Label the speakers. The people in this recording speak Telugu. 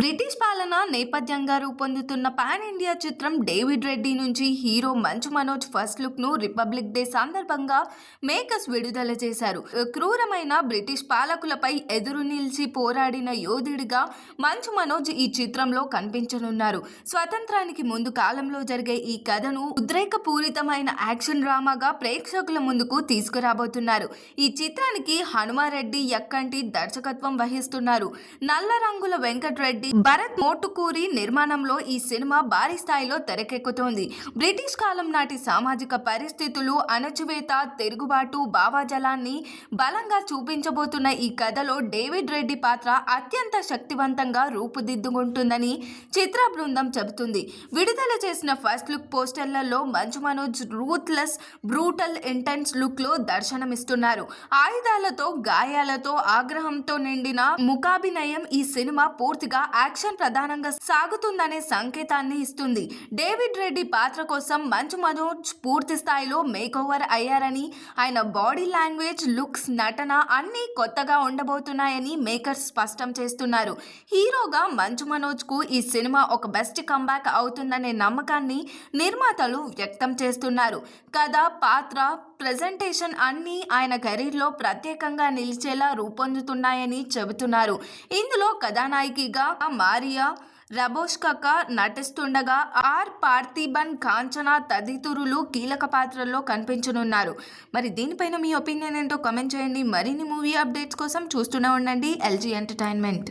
Speaker 1: బ్రిటిష్ పాలన నేపథ్యంగా రూపొందుతున్న పాన్ ఇండియా చిత్రం డేవిడ్ రెడ్డి నుంచి హీరో మంచు మనోజ్ ఫస్ట్ లుక్ను రిపబ్లిక్ డే సందర్భంగా మేకర్స్ విడుదల చేశారు. క్రూరమైన బ్రిటిష్ పాలకులపై ఎదురు నిలిచి పోరాడిన యోధుడిగా మంచు మనోజ్ ఈ చిత్రంలో కనిపించనున్నారు. స్వతంత్రానికి ముందు కాలంలో జరిగే ఈ కథను ఉద్రేకపూరితమైన యాక్షన్ డ్రామాగా ప్రేక్షకుల ముందుకు తీసుకురాబోతున్నారు. ఈ చిత్రానికి హనుమారెడ్డి యక్కంటి దర్శకత్వం వహిస్తున్నారు. నల్ల రంగుల వెంకట్రెడ్డి భరత్ మోటుకూరి నిర్మాణంలో ఈ సినిమా భారీ స్థాయిలో తెరకెక్కుతోంది. బ్రిటిష్ కాలం నాటి సామాజిక పరిస్థితులు అణచివేత తిరుగుబాటు భావాజలాన్ని బలంగా చూపించబోతున్న ఈ కథలో డేవిడ్ రెడ్డి పాత్ర అత్యంత శక్తివంతంగా రూపుదిద్దుకుంటుందని చిత్ర బృందం చెబుతుంది. విడుదల చేసిన first look పోస్టర్లలో Manchu Manoj ruthless brutal intense లుక్లో దర్శనమిస్తున్నారు. ఆయుధాలతో గాయాలతో ఆగ్రహంతో నిండిన ముఖాభినయం ఈ సినిమా పూర్తిగా యాక్షన్ ప్రధానంగా సాగుతుందనే సంకేతాన్ని ఇస్తుంది. డేవిడ్ రెడ్డి పాత్ర కోసం మంచు మనోజ్ పూర్తి స్థాయిలో మేక్ ఓవర్ అయ్యారని ఆయన బాడీ లాంగ్వేజ్ లుక్స్ నటన అన్నీ కొత్తగా ఉండబోతున్నాయని మేకర్స్ స్పష్టం చేస్తున్నారు. హీరోగా మంచు మనోజ్కు ఈ సినిమా ఒక బెస్ట్ కంబ్యాక్ అవుతుందనే నమ్మకాన్ని నిర్మాతలు వ్యక్తం చేస్తున్నారు. కథ పాత్ర ప్రజెంటేషన్ అన్నీ ఆయన కెరీర్లో ప్రత్యేకంగా నిలిచేలా రూపొందుతున్నాయని చెబుతున్నారు. ఇందులో కథానాయికగా మారియా రబోష్కక నటిస్తుండగా ఆర్ పార్థిబన్ కాంచన తదితరులు కీలక పాత్రల్లో కనిపించనున్నారు. మరి దీనిపైన మీ ఒపీనియన్ ఏంటో కమెంట్ చేయండి. మరిన్ని మూవీ అప్డేట్స్ కోసం చూస్తూనే ఉండండి. LG entertainment.